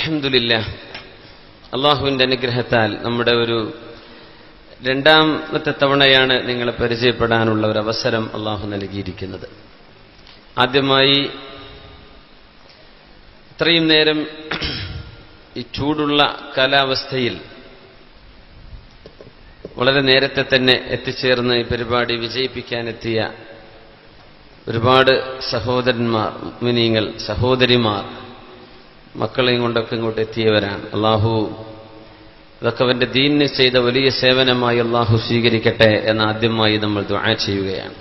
അൽഹംദുലില്ല അള്ളാഹുവിന്റെ അനുഗ്രഹത്താൽ നമ്മുടെ ഒരു രണ്ടാമത്തെ തവണയാണ് നിങ്ങളെ പരിചയപ്പെടാനുള്ള ഒരു അവസരം അള്ളാഹു നൽകിയിരിക്കുന്നത്. ആദ്യമായി ഇത്രയും നേരം ഈ ചൂടുള്ള കാലാവസ്ഥയിൽ വളരെ നേരത്തെ തന്നെ എത്തിച്ചേർന്ന് ഈ പരിപാടി വിജയിപ്പിക്കാനെത്തിയ ഒരുപാട് സഹോദരന്മാർ മിനിങ്ങൾ സഹോദരിമാർ മക്കളെയും കൊണ്ടൊക്കെ ഇങ്ങോട്ട് എത്തിയവരാണ്. അള്ളാഹു ഇതൊക്കെ അവന്റെ ദീനിന് ചെയ്ത വലിയ സേവനമായി അള്ളാഹു സ്വീകരിക്കട്ടെ എന്ന് ആദ്യമായി നമ്മൾ ദുആ ചെയ്യുകയാണ്.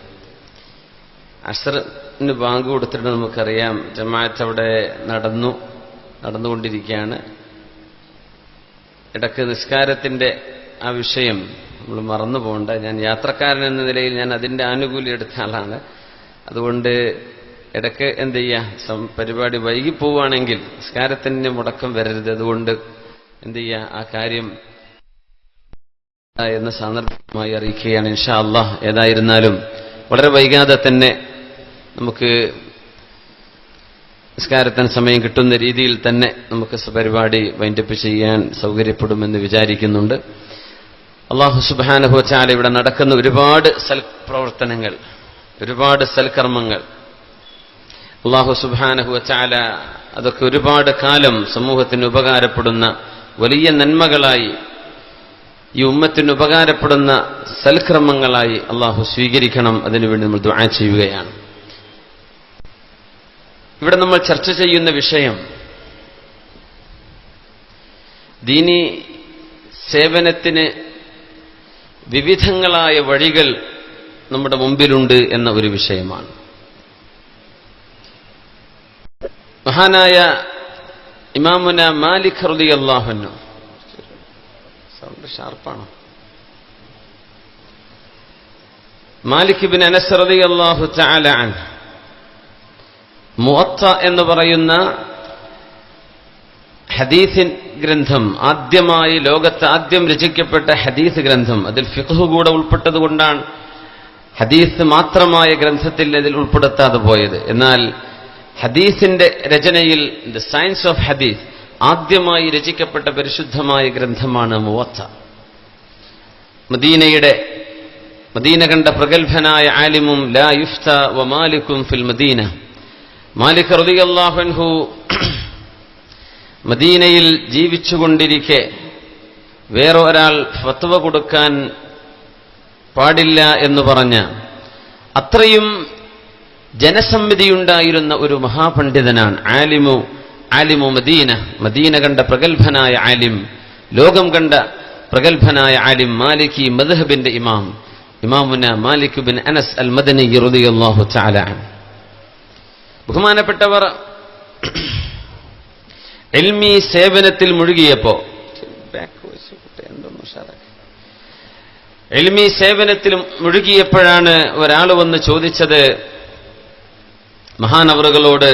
അസറിന് ബാങ്ക് കൊടുത്തിട്ട് നമുക്കറിയാം. ജമാഅത്ത് അവിടെ നടന്നു നടന്നുകൊണ്ടിരിക്കുകയാണ്. ഇടയ്ക്ക് നിസ്കാരത്തിന്റെ ആ വിഷയം നമ്മൾ മറന്നു പോകണ്ട ഞാൻ യാത്രക്കാരൻ എന്ന നിലയിൽ ഞാൻ അതിന്റെ ആനുകൂല്യം എടുത്ത ആളാണ്. അതുകൊണ്ട് ഇടയ്ക്ക് എന്ത് ചെയ്യുക പരിപാടി വൈകി പോവുകയാണെങ്കിൽ സ്കാരത്തിന് മുടക്കം വരരുത്. അതുകൊണ്ട് എന്ത് ചെയ്യുക ആ കാര്യം എന്ന സന്ദർഭമായി അറിയിക്കുകയാണ്. ഇൻഷാ അള്ളാഹ് ഏതായിരുന്നാലും വളരെ വൈകാതെ തന്നെ നമുക്ക് നിസ്കാരത്തിന് സമയം കിട്ടുന്ന രീതിയിൽ തന്നെ നമുക്ക് പരിപാടി വൈൻഡപ്പ് ചെയ്യാൻ സൗകര്യപ്പെടുമെന്ന് വിചാരിക്കുന്നുണ്ട്. അള്ളാഹു സുബാനുഹു ചാല ഇവിടെ നടക്കുന്ന ഒരുപാട് സൽപ്രവർത്തനങ്ങൾ ഒരുപാട് സൽക്കർമ്മങ്ങൾ അള്ളാഹു സുബാനഹു വച്ചാല അതൊക്കെ ഒരുപാട് കാലം സമൂഹത്തിന് ഉപകാരപ്പെടുന്ന വലിയ നന്മകളായി ഈ ഉമ്മത്തിന് ഉപകാരപ്പെടുന്ന സൽക്രമങ്ങളായി അള്ളാഹു സ്വീകരിക്കണം. അതിനുവേണ്ടി നമ്മൾ ദുആ ചെയ്യുകയാണ്. ഇവിടെ നമ്മൾ ചർച്ച ചെയ്യുന്ന വിഷയം ദീനി സേവനത്തിന് വിവിധങ്ങളായ വഴികൾ നമ്മുടെ മുമ്പിലുണ്ട് എന്ന ഒരു വിഷയമാണ്. മഹാനായ ഇമാമുന മാലിക് ഹൃദി അള്ളാഹുനു സൗണ്ട് ഷാർപ്പാണോ? മാലിക് ബിൻ അനസ് റതി അള്ളാഹു ചാലാൻ മുഅത്ത എന്ന് പറയുന്ന ഹദീസിൻ ഗ്രന്ഥം ആദ്യമായി ലോകത്ത് ആദ്യം രചിക്കപ്പെട്ട ഹദീസ് ഗ്രന്ഥം അതിൽ ഫിഖ് കൂടെ ഉൾപ്പെട്ടതുകൊണ്ടാണ് ഹദീസ് മാത്രമായ ഗ്രന്ഥത്തിൽ അതിൽ ഉൾപ്പെടുത്താതെ പോയത്. എന്നാൽ ഹദീസിന്റെ രചനയിൽ ദ സയൻസ് ഓഫ് ഹദീസ് ആദ്യമായി രചിക്കപ്പെട്ട പരിശുദ്ധമായ ഗ്രന്ഥമാണ് മുവത്ത. മദീനയുടെ മദീന കണ്ട പ്രഗത്ഭനായ ആലിമും ലാ യുഫ്ത വ മാലിക്കും ഫിൽ മദീന. മാലിക് റളിയല്ലാഹു മദീനയിൽ ജീവിച്ചുകൊണ്ടിരിക്കെ വേറെ ഒരാൾ ഫത്വ കൊടുക്കാൻ പാടില്ല എന്ന് പറഞ്ഞ അത്രയും ജനസമ്മിതിയുണ്ടായിരുന്ന ഒരു മഹാപണ്ഡിതനാണ് ആലിമു ആലിമു മദീന. മദീന കണ്ട പ്രഗത്ഭനായ ആലിം ലോകം കണ്ട പ്രഗത്ഭനായ ആലിം മാലിക്കി മദ്ഹബിന്റെ ഇമാം ഇമാമുന മാലിക് ബിൻ അനസ് അൽ മദനി റളിയല്ലാഹു തആല ബഹുമാനപ്പെട്ടവർ എൽമി സേവനത്തിൽ മുഴുകിയപ്പോ എൽമി സേവനത്തിൽ മുഴുകിയപ്പോഴാണ് ഒരാൾ വന്ന് ചോദിച്ചത് മഹാനവറുകളോട്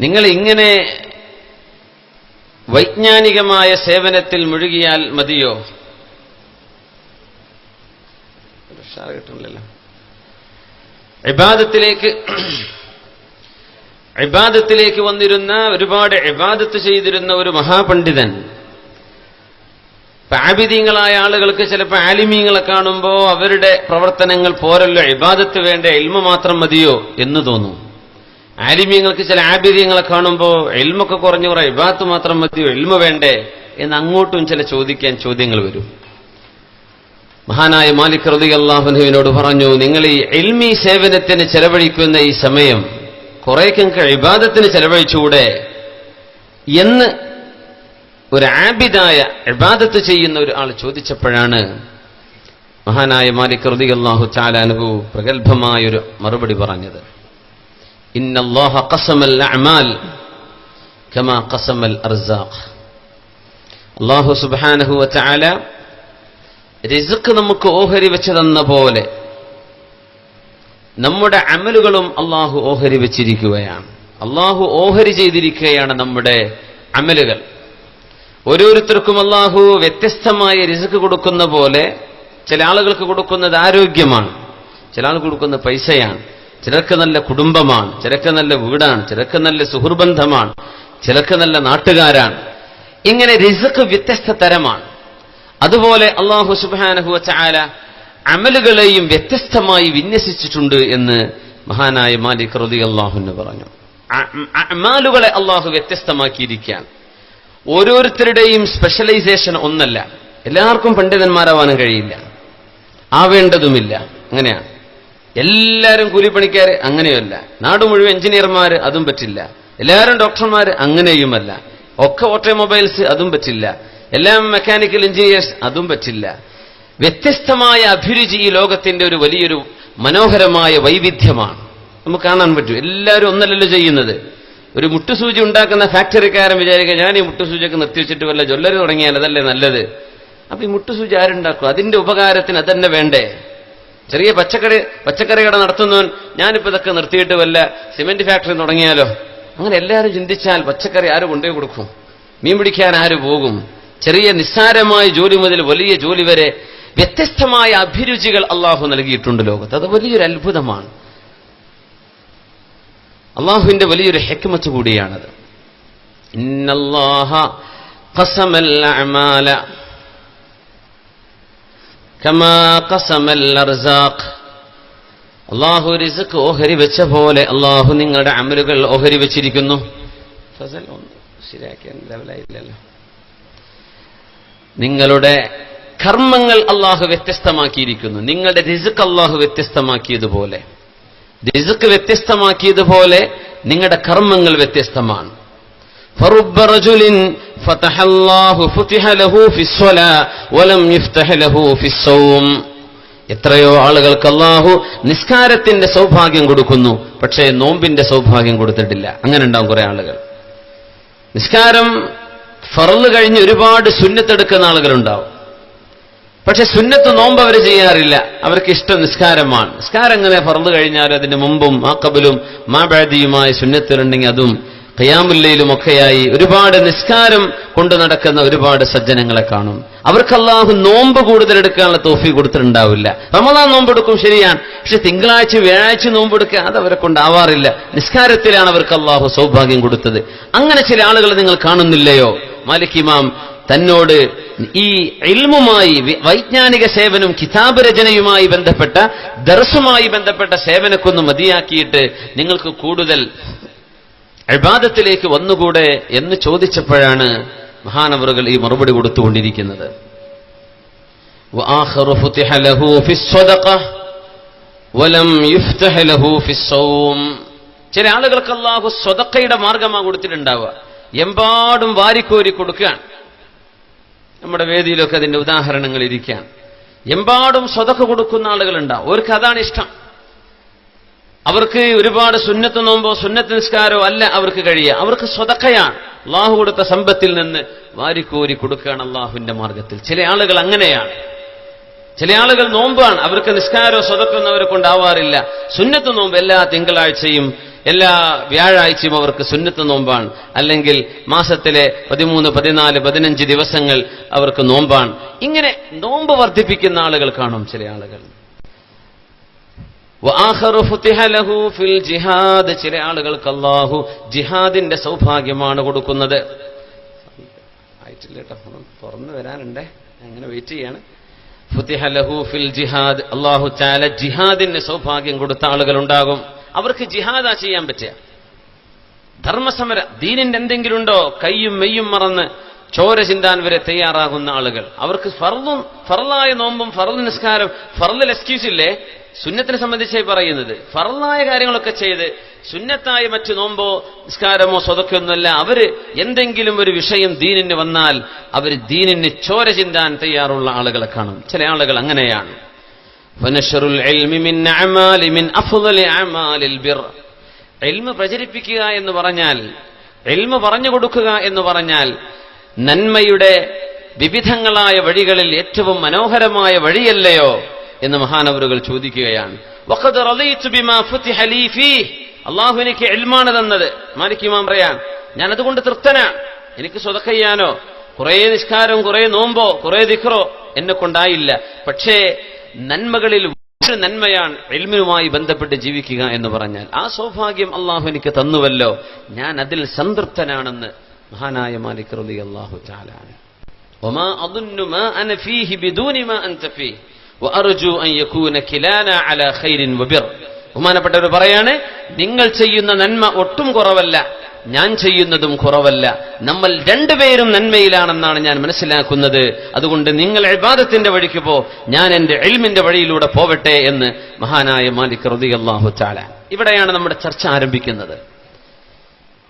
നിങ്ങൾ ഇങ്ങനെ വൈജ്ഞാനികമായ സേവനത്തിൽ മുഴുകിയാൽ മതിയോ? കിട്ടുന്നില്ലല്ലോ ഇബാദത്തിലേക്ക് ഇബാദത്തിലേക്ക് വന്നിരുന്ന ഒരുപാട് ഇബാദത്ത് ചെയ്തിരുന്ന ഒരു മഹാപണ്ഡിതൻ ആബിദീങ്ങളായ ആളുകൾക്ക് ചിലപ്പോൾ ആലിമീങ്ങളെ കാണുമ്പോൾ അവരുടെ പ്രവർത്തനങ്ങൾ പോരല്ലോ ഇബാദത്ത് വേണ്ട എൽമ മാത്രം മതിയോ എന്ന് തോന്നും. ആലിമീങ്ങൾക്ക് ചില ആബിദീങ്ങളെ കാണുമ്പോൾ എൽമൊക്കെ കുറഞ്ഞു കുറേ ഇബാദത്ത് മാത്രം മതിയോ എൽമ വേണ്ടേ എന്ന് അങ്ങോട്ടും ചില ചോദിക്കാൻ ചോദ്യങ്ങൾ വരും. മഹാനായ മാലിക് റതി അള്ളാഹുനുവിനോട് പറഞ്ഞു നിങ്ങൾ ഈ എൽമി സേവനത്തിന് ചെലവഴിക്കുന്ന ഈ സമയം കുറേക്കൊക്കെ ഇബാദത്തിന് ചെലവഴിച്ചുകൂടെ? എന്ന് ഒരു ആബിദായ ഇബാദത്ത് ചെയ്യുന്ന ഒരു ആൾ ചോദിച്ചപ്പോഴാണ് മഹാനായ മാലിക് റതി അള്ളാഹു ചാലാനുഹു പ്രഗത്ഭമായൊരു മറുപടി പറഞ്ഞത്. കമാ അർസാഖ്. അല്ലാഹു സുബ്ഹാനഹു വതആല റിസ്ക് നമുക്ക് ഓഹരി വെച്ച് തന്ന പോലെ നമ്മുടെ അമലുകളും അള്ളാഹു ഓഹരി വെച്ചിരിക്കുകയാണ്. അള്ളാഹു ഓഹരി ചെയ്തിരിക്കുകയാണ് നമ്മുടെ അമലുകൾ. ഓരോരുത്തർക്കും അള്ളാഹു വ്യത്യസ്തമായ രിസുക്ക് കൊടുക്കുന്ന പോലെ ചില ആളുകൾക്ക് കൊടുക്കുന്നത് ആരോഗ്യമാണ് ചില ആൾ കൊടുക്കുന്നത് പൈസയാണ് ചിലർക്ക് നല്ല കുടുംബമാണ് ചിലർക്ക് നല്ല വീടാണ് ചിലർക്ക് നല്ല സുഹൃബന്ധമാണ് ചിലർക്ക് നല്ല നാട്ടുകാരാണ് ഇങ്ങനെ റിസക്ക് വ്യത്യസ്ത തരമാണ് അതുപോലെ അള്ളാഹു സുബാനഹുവ ചാല അമലുകളെയും വ്യത്യസ്തമായി വിന്യസിച്ചിട്ടുണ്ട് എന്ന് മഹാനായ മാലിക് റതി അള്ളാഹുന്ന് പറഞ്ഞു അമാലുകളെ അള്ളാഹു വ്യത്യസ്തമാക്കിയിരിക്കുകയാണ് ഓരോരുത്തരുടെയും സ്പെഷ്യലൈസേഷൻ ഒന്നല്ല. എല്ലാവർക്കും പണ്ഡിതന്മാരാവാനും കഴിയില്ല. ആവേണ്ടതുമില്ല. അങ്ങനെയാണ് എല്ലാവരും കൂലിപ്പണിക്കാർ അങ്ങനെയല്ല നാട് മുഴുവൻ എഞ്ചിനീയർമാർ അതും പറ്റില്ല. എല്ലാവരും ഡോക്ടർമാർ അങ്ങനെയുമല്ല. ഒക്കെ ഓട്ടോമൊബൈൽസ് അതും പറ്റില്ല. എല്ലാം മെക്കാനിക്കൽ എഞ്ചിനീയേഴ്സ് അതും പറ്റില്ല. വ്യത്യസ്തമായ അഭിരുചി ഈ ലോകത്തിന്റെ ഒരു വലിയൊരു മനോഹരമായ വൈവിധ്യമാണ്. നമുക്ക് കാണാൻ പറ്റും. എല്ലാവരും ഒന്നല്ലല്ലോ ചെയ്യുന്നത്. ഒരു മുട്ടുസൂചി ഉണ്ടാക്കുന്ന ഫാക്ടറിക്കാരൻ വിചാരിക്കുക ഞാൻ ഈ മുട്ടുസൂചിയൊക്കെ നിർത്തിവെച്ചിട്ട് വല്ല ജ്വല്ലറി തുടങ്ങിയാൽ അതല്ലേ നല്ലത്? അപ്പൊ ഈ മുട്ടുസൂചി ആരുണ്ടാക്കും? അതിന്റെ ഉപകാരത്തിന് അതന്നെ വേണ്ടേ? ചെറിയ പച്ചക്കറി പച്ചക്കറി കട നടത്തുന്നവൻ ഞാനിപ്പോ ഇതൊക്കെ നിർത്തിയിട്ട് വല്ല സിമെന്റ് ഫാക്ടറി തുടങ്ങിയാലോ? അങ്ങനെ എല്ലാവരും ചിന്തിച്ചാൽ പച്ചക്കറി ആര് കൊണ്ടുപോയി കൊടുക്കും? മീൻ പിടിക്കാൻ ആര് പോകും? ചെറിയ നിസ്സാരമായ ജോലി മുതൽ വലിയ ജോലി വരെ വ്യത്യസ്തമായ അഭിരുചികൾ അള്ളാഹു നൽകിയിട്ടുണ്ട് ലോകത്ത്. അത് വലിയൊരു അത്ഭുതമാണ്. അള്ളാഹുവിന്റെ വലിയൊരു ഹെക്മത്ത് കൂടിയാണത്. കമാ അള്ളാഹു റിസക്ക് ഓഹരി വെച്ച പോലെ അള്ളാഹു നിങ്ങളുടെ അമലുകൾ ഓഹരി വെച്ചിരിക്കുന്നു. ഫസൽ ലെവലായില്ലല്ലോ നിങ്ങളുടെ കർമ്മങ്ങൾ അള്ളാഹു വ്യത്യസ്തമാക്കിയിരിക്കുന്നു. നിങ്ങളുടെ റിസുക്ക് അള്ളാഹു വ്യത്യസ്തമാക്കിയതുപോലെ. റിസ്ക് വ്യത്യസ്തമാക്കിയതുപോലെ നിങ്ങളുടെ കർമ്മങ്ങൾ വ്യത്യസ്തമാണ് فرب رجل فتح الله فتح له في الصلاة ولم يفتح له في الصوم എത്രയോ ആളുകൾക്ക് അള്ളാഹു നിസ്കാരത്തിന്റെ സൗഭാഗ്യം കൊടുക്കുന്നു പക്ഷേ നോമ്പിന്റെ സൗഭാഗ്യം കൊടുത്തിട്ടില്ല അങ്ങനെ ഉണ്ടാവും കുറെ ആളുകൾ നിസ്കാരം ഫറല് കഴിഞ്ഞ് ഒരുപാട് സുന്നത്തെടുക്കുന്ന ആളുകളുണ്ടാവും പക്ഷെ സുന്നത്ത് നോമ്പ് അവർ ചെയ്യാറില്ല. അവർക്ക് ഇഷ്ടം നിസ്കാരമാണ്. നിസ്കാരം എങ്ങനെ പറന്നു കഴിഞ്ഞാലും അതിന് മുമ്പും ആ കബലും മാ ബാദിയുമായി സുന്നത്തിലുണ്ടെങ്കിൽ അതും കയ്യാമുല്ലയിലും ഒക്കെയായി ഒരുപാട് നിസ്കാരം കൊണ്ടു നടക്കുന്ന ഒരുപാട് സജ്ജനങ്ങളെ കാണും. അവർക്ക് അള്ളാഹു നോമ്പ് കൂടുതൽ എടുക്കാനുള്ള തോഫി കൊടുത്തിട്ടുണ്ടാവില്ല. റമദാൻ നോമ്പെടുക്കും ശരിയാണ്. പക്ഷെ തിങ്കളാഴ്ച വ്യാഴാഴ്ച നോമ്പെടുക്കുക അത് അവരെ കൊണ്ടാവാറില്ല. നിസ്കാരത്തിലാണ് അവർക്ക് അള്ളാഹു സൗഭാഗ്യം കൊടുത്തത്. അങ്ങനെ ചില ആളുകൾ നിങ്ങൾ കാണുന്നില്ലയോ? മാലിക് ഇമാം തന്നോട് ഈ ഇൽമുമായി വൈജ്ഞാനിക സേവനം കിതാബ് രചനയുമായി ബന്ധപ്പെട്ട ദർസുമായി ബന്ധപ്പെട്ട സേവനക്കൊന്ന് മതിയാക്കിയിട്ട് നിങ്ങൾക്ക് കൂടുതൽ അബാദത്തിലേക്ക് വന്നുകൂടെ എന്ന് ചോദിച്ചപ്പോഴാണ് മഹാനവറുകൾ ഈ മറുപടി കൊടുത്തുകൊണ്ടിരിക്കുന്നത്. ചില ആളുകൾക്ക് അള്ളാഹു സ്വതക്കയുടെ മാർഗമാണ് കൊടുത്തിട്ടുണ്ടാവുക. എമ്പാടും വാരിക്കോരി കൊടുക്കുകയാണ്. നമ്മുടെ വേദിയിലൊക്കെ അതിന്റെ ഉദാഹരണങ്ങൾ ഇരിക്കാം. എമ്പാടും സ്വതക്ക കൊടുക്കുന്ന ആളുകളുണ്ടാവും അവർക്ക് അതാണ് ഇഷ്ടം. അവർക്ക് ഒരുപാട് സുന്നത്ത് നോമ്പോ സുന്നത്ത് നിസ്കാരോ അല്ല അവർക്ക് കഴിയുക. അവർക്ക് സ്വതക്കയാണ്. അള്ളാഹു കൊടുത്ത സമ്പത്തിൽ നിന്ന് വാരിക്കോരി കൊടുക്കുകയാണ് അള്ളാഹുവിന്റെ മാർഗത്തിൽ. ചില ആളുകൾ അങ്ങനെയാണ്. ചില ആളുകൾ നോമ്പാണ്. അവർക്ക് നിസ്കാരോ സ്വതക്കൊന്നും അവരെ കൊണ്ടാവാറില്ല. സുന്നത്ത് നോമ്പ് എല്ലാ തിങ്കളാഴ്ചയും എല്ലാ വ്യാഴാഴ്ചയും അവർക്ക് സുന്നത്ത് നോമ്പാണ്. അല്ലെങ്കിൽ മാസത്തിലെ പതിമൂന്ന് പതിനാല് പതിനഞ്ച് ദിവസങ്ങൾ അവർക്ക് നോമ്പാണ്. ഇങ്ങനെ നോമ്പ് വർദ്ധിപ്പിക്കുന്ന ആളുകൾ കാണും ചില ആളുകൾ. ജിഹാദ്. ചില ആളുകൾക്ക് അള്ളാഹു ജിഹാദിന്റെ സൗഭാഗ്യമാണ് കൊടുക്കുന്നത്. തുറന്നു വരാനുണ്ടേ. അങ്ങനെ വെയിറ്റ് ചെയ്യാണ്. ഫുതിഹ ലഹു ഫിൽ ജിഹാദ്. അള്ളാഹു ചാല ജിഹാദിന്റെ സൗഭാഗ്യം കൊടുത്ത ആളുകൾ ഉണ്ടാകും. അവർക്ക് ജിഹാദാ ചെയ്യാൻ പറ്റുക. ധർമ്മസമര ദീനിന്റെ എന്തെങ്കിലും ഉണ്ടോ കയ്യും മെയ്യും മറന്ന് ചോര ചിന്താൻ വരെ തയ്യാറാകുന്ന ആളുകൾ. അവർക്ക് ഫർദും ഫറലായ നോമ്പും ഫർദ് നിസ്കാരം ഫറലിൽ എക്സ്ക്യൂസ് ഇല്ലേ? സുന്നത്തിനെ സംബന്ധിച്ചായി പറയുന്നത്. ഫറലായ കാര്യങ്ങളൊക്കെ ചെയ്ത് സുന്നത്തായ മറ്റു നോമ്പോ നിസ്കാരമോ സ്വതക്കൊന്നുമല്ല. അവർ എന്തെങ്കിലും ഒരു വിഷയം ദീനിന് വന്നാൽ അവർ ദീനിന് ചോര ചിന്താൻ തയ്യാറുള്ള ആളുകളെ കാണും. ചില ആളുകൾ അങ്ങനെയാണ്. فنشر العلم من أعمال من أفضل أعمال البر എൽമ പ്രചരിപ്പിക്കുക എന്ന് പറഞ്ഞാൽ എൽമ പറഞ്ഞു കൊടുക്കുക എന്ന് പറഞ്ഞാൽ നന്മയുടെ വിവിധങ്ങളായ വഴികളിൽ ഏറ്റവും മനോഹരമായ വഴിയല്ലയോ എന്ന് മഹാനവറുകൾ ചോദിക്കുകയാണ് വഖദ് റളീതു ബിമാ ഫുതിഹ ലീ ഫീഹ്. അള്ളാഹു എനിക്ക് എൽമാണ് തന്നത് മാലിക് ഇമാം പറയാൻ ഞാൻ അതുകൊണ്ട് തൃപ്തനാണ് എനിക്ക് സ്വതക്ക ചെയ്യാനോ കുറെ നിസ്കാരവും കുറെ നോമ്പോ കുറെ ദിഖറോ എന്നെ കൊണ്ടായില്ല പക്ഷേ നന്മകളിൽ ഒരു നന്മയാണ് എൽമിനുമായി ബന്ധപ്പെട്ട് ജീവിക്കുക എന്ന് പറഞ്ഞാൽ ആ സൗഭാഗ്യം അള്ളാഹു എനിക്ക് തന്നുവല്ലോ. ഞാൻ അതിൽ സംതൃപ്തനാണെന്ന് മഹാനായ മാലിക് റലി അള്ളാഹു ചാലാണ് ബഹുമാനപ്പെട്ടവർ പറയാണ് നിങ്ങൾ ചെയ്യുന്ന നന്മ ഒട്ടും കുറവല്ല. ഞാൻ ചെയ്യുന്നതും കുറവല്ല. നമ്മൾ രണ്ടുപേരും നന്മയിലാണെന്നാണ് ഞാൻ മനസ്സിലാക്കുന്നത്. അതുകൊണ്ട് നിങ്ങൾ ഇബാദത്തിന്റെ വഴിക്ക് പോ. ഞാൻ എന്റെ എൽമിന്റെ വഴിയിലൂടെ പോവട്ടെ എന്ന് മഹാനായ മാലിക് റതി അള്ളാഹു ചാല ഇവിടെയാണ് നമ്മുടെ ചർച്ച ആരംഭിക്കുന്നത്.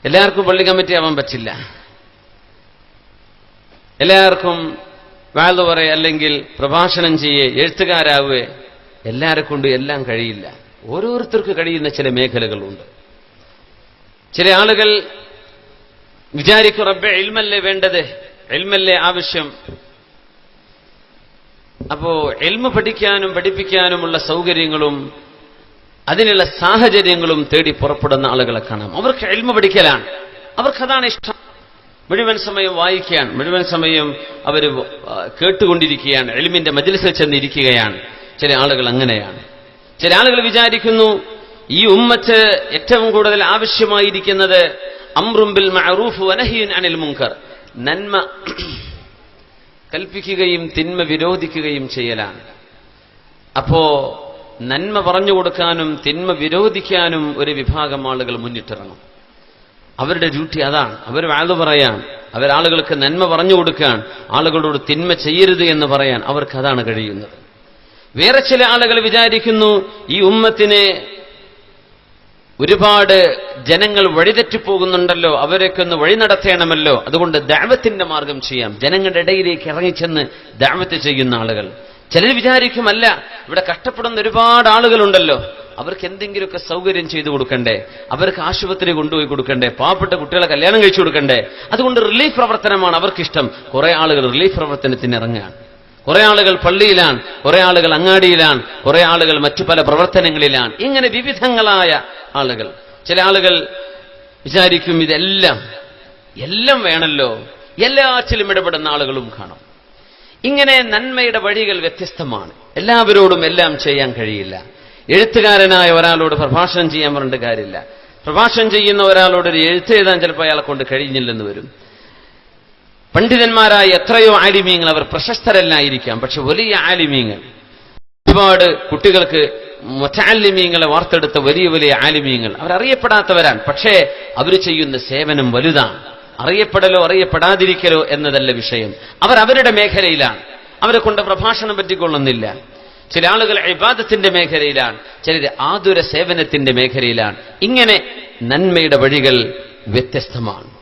എല്ലാവർക്കും പള്ളി കമ്മിറ്റി ആവാൻ പറ്റില്ല. എല്ലാവർക്കും വാഴ്ന്നു പറയ അല്ലെങ്കിൽ പ്രഭാഷണം ചെയ്യേ എഴുത്തുകാരാവുകയെ എല്ലാരെ കൊണ്ട് എല്ലാം കഴിയില്ല. ഓരോരുത്തർക്ക് കഴിയുന്ന ചില മേഖലകളുണ്ട്. ചില ആളുകൾ വിചാരിക്കും റബ്ബെ എൽമല്ലേ വേണ്ടത്? എൽമല്ലേ ആവശ്യം? അപ്പോ എൽമ പഠിക്കാനും പഠിപ്പിക്കാനുമുള്ള സൗകര്യങ്ങളും അതിനുള്ള സാഹചര്യങ്ങളും തേടി പുറപ്പെടുന്ന ആളുകളെ കാണാം. അവർക്ക് എൽമ പഠിക്കലാണ്. അവർക്കതാണ് ഇഷ്ടം. മുഴുവൻ സമയം വായിക്കുകയാണ് മുഴുവൻ സമയം അവർ കേട്ടുകൊണ്ടിരിക്കുകയാണ്. എളിമിന്റെ മജിലിസിൽ ചെന്നിരിക്കുകയാണ്. ചില ആളുകൾ അങ്ങനെയാണ്. ചില ആളുകൾ വിചാരിക്കുന്നു ഈ ഉമ്മത്ത് ഏറ്റവും കൂടുതൽ ആവശ്യമായിരിക്കുന്നത് അമ്രുംബിൽ മഅറൂഫ് വനഹിയുൻ അനിൽ മുങ്കർ നന്മ കൽപ്പിക്കുകയും തിന്മ വിരോധിക്കുകയും ചെയ്യലാണ്. അപ്പോ നന്മ പറഞ്ഞു കൊടുക്കാനും തിന്മ വിരോധിക്കാനും ഒരു വിഭാഗം ആളുകൾ മുന്നിട്ടിറങ്ങും. അവരുടെ ഡ്യൂട്ടി അതാണ്. അവർ വാഴ്ന്നു പറയാൻ അവരാളുകൾക്ക് നന്മ പറഞ്ഞു കൊടുക്കാൻ ആളുകളോട് തിന്മ ചെയ്യരുത് എന്ന് പറയാൻ അവർക്ക് അതാണ് കഴിയുന്നത്. വേറെ ചില ആളുകൾ വിചാരിക്കുന്നു ഈ ഉമ്മത്തിനെ ഒരുപാട് ജനങ്ങൾ വഴിതെറ്റിപ്പോകുന്നുണ്ടല്ലോ. അവരൊക്കെ ഒന്ന് വഴി നടത്തേണമല്ലോ. അതുകൊണ്ട് ദാവത്തിന്റെ മാർഗം ചെയ്യാം. ജനങ്ങളുടെ ഇടയിലേക്ക് ഇറങ്ങിച്ചെന്ന് ദാവത്ത് ചെയ്യുന്ന ആളുകൾ. ചിലർ വിചാരിക്കുമല്ല ഇവിടെ കഷ്ടപ്പെടുന്ന ഒരുപാട് ആളുകളുണ്ടല്ലോ. അവർക്ക് എന്തെങ്കിലുമൊക്കെ സൗകര്യം ചെയ്തു കൊടുക്കണ്ടേ? അവർക്ക് ആശുപത്രി കൊണ്ടുപോയി കൊടുക്കണ്ടേ? പാവപ്പെട്ട കുട്ടികളെ കല്യാണം കഴിച്ചു കൊടുക്കണ്ടേ? അതുകൊണ്ട് റിലീഫ് പ്രവർത്തനമാണ് അവർക്കിഷ്ടം. കുറെ ആളുകൾ റിലീഫ് പ്രവർത്തനത്തിന് ഇറങ്ങുകയാണ് കുറെ ആളുകൾ പള്ളിയിലാണ് കുറെ ആളുകൾ അങ്ങാടിയിലാണ് കുറെ ആളുകൾ മറ്റു പല പ്രവർത്തനങ്ങളിലാണ്. ഇങ്ങനെ വിവിധങ്ങളായ ആളുകൾ. ചില ആളുകൾ വിചാരിക്കും ഇതെല്ലാം എല്ലാം വേണല്ലോ. എല്ലാറ്റിലും ഇടപെടുന്ന ആളുകളും കാണും. ഇങ്ങനെ നന്മയുടെ വഴികൾ വ്യത്യസ്തമാണ്. എല്ലാവരോടും എല്ലാം ചെയ്യാൻ കഴിയില്ല. എഴുത്തുകാരനായ ഒരാളോട് പ്രഭാഷണം ചെയ്യാൻ പറഞ്ഞിട്ട് കാര്യമില്ല. പ്രഭാഷണം ചെയ്യുന്ന ഒരാളോട് ഒരു എഴുത്ത് എഴുതാൻ ചിലപ്പോൾ അയാളെ കൊണ്ട് കഴിഞ്ഞില്ലെന്ന് വരും. പണ്ഡിതന്മാരായ എത്രയോ ആലിമീങ്ങൾ അവർ പ്രശസ്തരല്ലായിരിക്കാം പക്ഷെ വലിയ ആലിമീങ്ങൾ. ഒരുപാട് കുട്ടികൾക്ക് മൊറ്റാലിമീങ്ങളെ വാർത്തെടുത്ത വലിയ വലിയ ആലിമീങ്ങൾ. അവർ അറിയപ്പെടാത്തവരാണ് പക്ഷേ അവർ ചെയ്യുന്ന സേവനം വലുതാണ്. അറിയപ്പെടലോ അറിയപ്പെടാതിരിക്കലോ എന്നതല്ല വിഷയം. അവർ അവരുടെ മേഖലയിലാണ്. അവരെ കൊണ്ട് പ്രഭാഷണം പറ്റിക്കൊള്ളുന്നില്ല. ചില ആളുകൾ ഇബാദത്തിന്റെ മേഖലയിലാണ് ചിലർ ആതുര സേവനത്തിന്റെ മേഖലയിലാണ്. ഇങ്ങനെ നന്മയുടെ വഴികൾ വ്യത്യസ്തമാണ്.